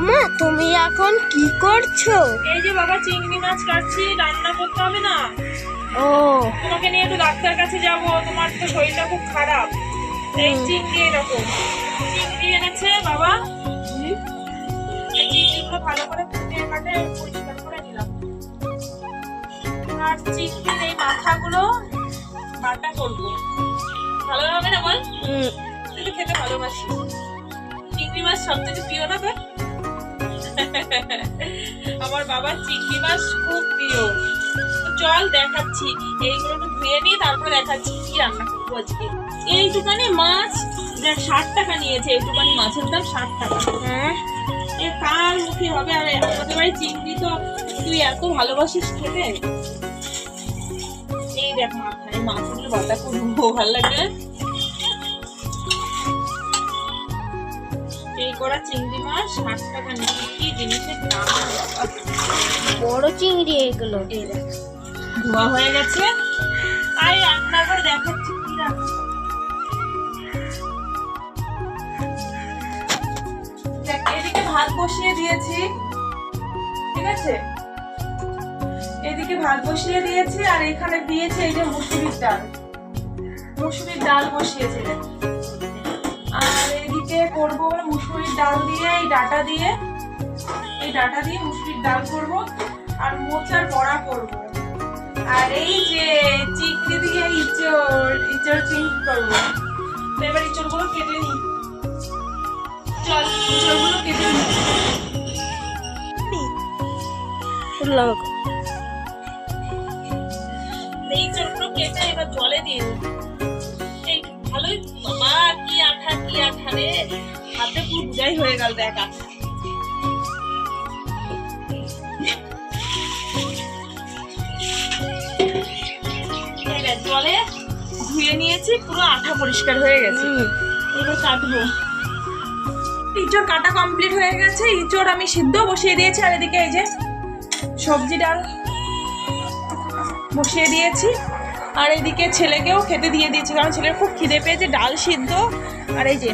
ওমা তুমি এখন কি করছ? এই যে বাবা চিংড়ি মাছ কাটছি রান্না করতে হবে না। ও। তোমাকে নিয়ে একটু ডাক্তার কাছে যাব তোমার তো শরীরটা খুব খারাপ। এই চিংড়ি এরকম। চিংড়ি এনেছে বাবা। এই চিংড়িগুলো ভালো করে ফুটিয়ে কাটে পরিষ্কার করে নিলাম। আর চিংড়ির এই মাথাগুলো বাটা করব। ভালো হবে না বল? তুই তো খেতে ভালোবাসি চিংড়ি মাছ সব থেকে প্রিয় না তোর? আমার বাবার চিংড়ি মাছ খুব প্রিয়। চল দেখাচ্ছি। এইগুলো একটু ধুয়ে নিয়ে তারপরে দেখাচ্ছি কি রান্না করব আজকে। এইটুখানি মাছ ষাট টাকা নিয়েছে এইটুখানি মাছের দাম ষাট টাকা। হ্যাঁ। এ কার মুখে হবে? আর আমাদের বাড়ি চিংড়ি তো তুই এত ভালোবাসিস খেতে। এই দেখ মাথা এই মাছগুলো বাতা করব ভালো লাগবে। করা চিংড়ি মাছ ষাট টাকা নিয়ে কি জিনিসের দাম? বড় চিংড়ি এগুলো। ধোয়া হয়ে গেছে। তাই রান্না করে দেখাচ্ছি। কি রান্না এদিকে ভাত বসিয়ে দিয়েছি। ঠিক আছে? এদিকে ভাত বসিয়ে দিয়েছি আর এখানে দিয়েছি এই যে মুসুরির ডাল। মুসুরির ডাল বসিয়েছে ডাল দিয়ে, এই ডাটা দিয়ে, এই ডাটা দিয়ে মুসুরির ডাল করব আর মোচার বড়া করব। আর এই যে চিংড়ি দিয়ে ইঁচড় ইঁচড় চিংড়ি করব। এবার ইঁচড়গুলো কেটে নিই। চল, ইঁচড়গুলো কেটে নিই। কেটে এবার জলে দিয়ে ভালোই বাবা কি আঠা কি আঠা রে। হাতে পুরো বুঝাই হয়ে গেল দেখ দেখ, জলে ধুয়ে নিয়েছি পুরো আঠা পরিষ্কার হয়ে গেছে। এবার কাটবো। ইঁচড় কাটা কমপ্লিট হয়ে গেছে ইঁচড় আমি সিদ্ধ বসিয়ে দিয়েছি আর এদিকে এই যে সবজি ডাল বসিয়ে দিয়েছি। আর এদিকে ছেলেকেও খেতে দিয়ে দিয়েছি কারণ ছেলের খুব খিদে পেয়েছে ডাল সিদ্ধ। আর এই যে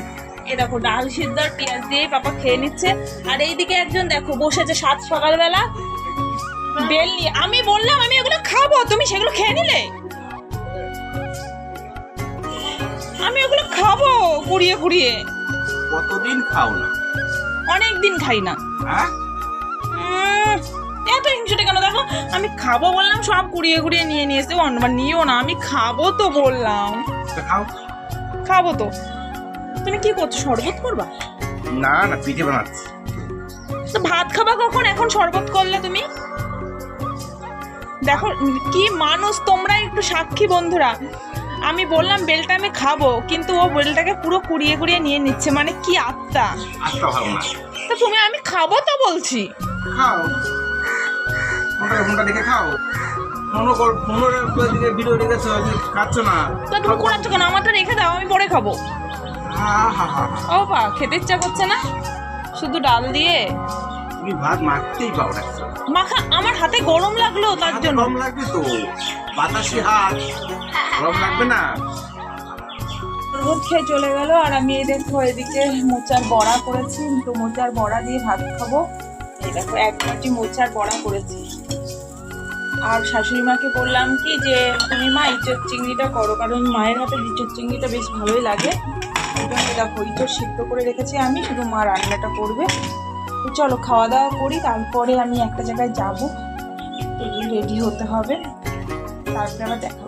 এ দেখো ডাল সিদ্ধ আর পেঁয়াজ দিয়ে পাপা খেয়ে নিচ্ছে। আর এইদিকে একজন দেখো বসেছে সাত সকালবেলা। বেল নিয়ে আমি বললাম আমি ওগুলো খাব তুমি সেগুলো খেয়ে নিলে? আমি ওগুলো খাব কুড়িয়ে কুড়িয়ে। কতদিন খাও না? অনেক দিন খাই না। হ্যাঁ? এত হিংসুটে কেন? দেখো আমি খাব বললাম সব কুড়িয়ে কুড়িয়ে নিয়ে নিয়ে এসে অন্যবার নিও না আমি খাব তো বললাম। খাও। খাব তো। তুমি কি করছ? শরবত করবা? না না পিঠে বানাচ্ছি। তো ভাত খাবা কখন? এখন শরবত করলে তুমি? দেখো কি মানুষ তোমরা একটু সাক্ষী বন্ধুরা। আমি বললাম বেলটা আমি খাব কিন্তু ও বেলটাকে পুরো কুড়িয়ে কুড়িয়ে নিয়ে নিচ্ছে। মানে কি আত্মা? তা তুমি আমি খাব তো বলছি। খাও। ফোনটা দেখে খাও। ভিডিও রেখেছো খাচ্ছ না। তা তুমি কেন? আমারটা রেখে দাও আমি পরে খাব। ও বা খেতে ইচ্ছা করছে না? শুধু ডাল দিয়ে? তুমি ভাত মাখতেই পাও না। মাখা আমার হাতে গরম লাগল তার জন্য। গরম লাগবে তো। বাতাসি হাত। গরম লাগবে না? রোদ খেয়ে চলে গেল আর আমি এই দেখো এদিকে মোচার বড়া করেছি। তো মোচার বড়া দিয়ে ভাত খাব। এই দেখো এক বাটি মোচার বড়া করেছি। আর শাশুড়ি মাকে বললাম কি যে তুমি মা ইঁচড় চিংড়িটা করো কারণ মায়ের হাতে ইঁচড় চিংড়িটা বেশ ভালোই লাগে। জন্য দেখো তো সিদ্ধ করে রেখেছি আমি, শুধু মা রান্নাটা করবে। তো চলো খাওয়া দাওয়া করি, তারপরে আমি একটা জায়গায় যাব। রেডি হতে হবে। তারপরে আবার দেখা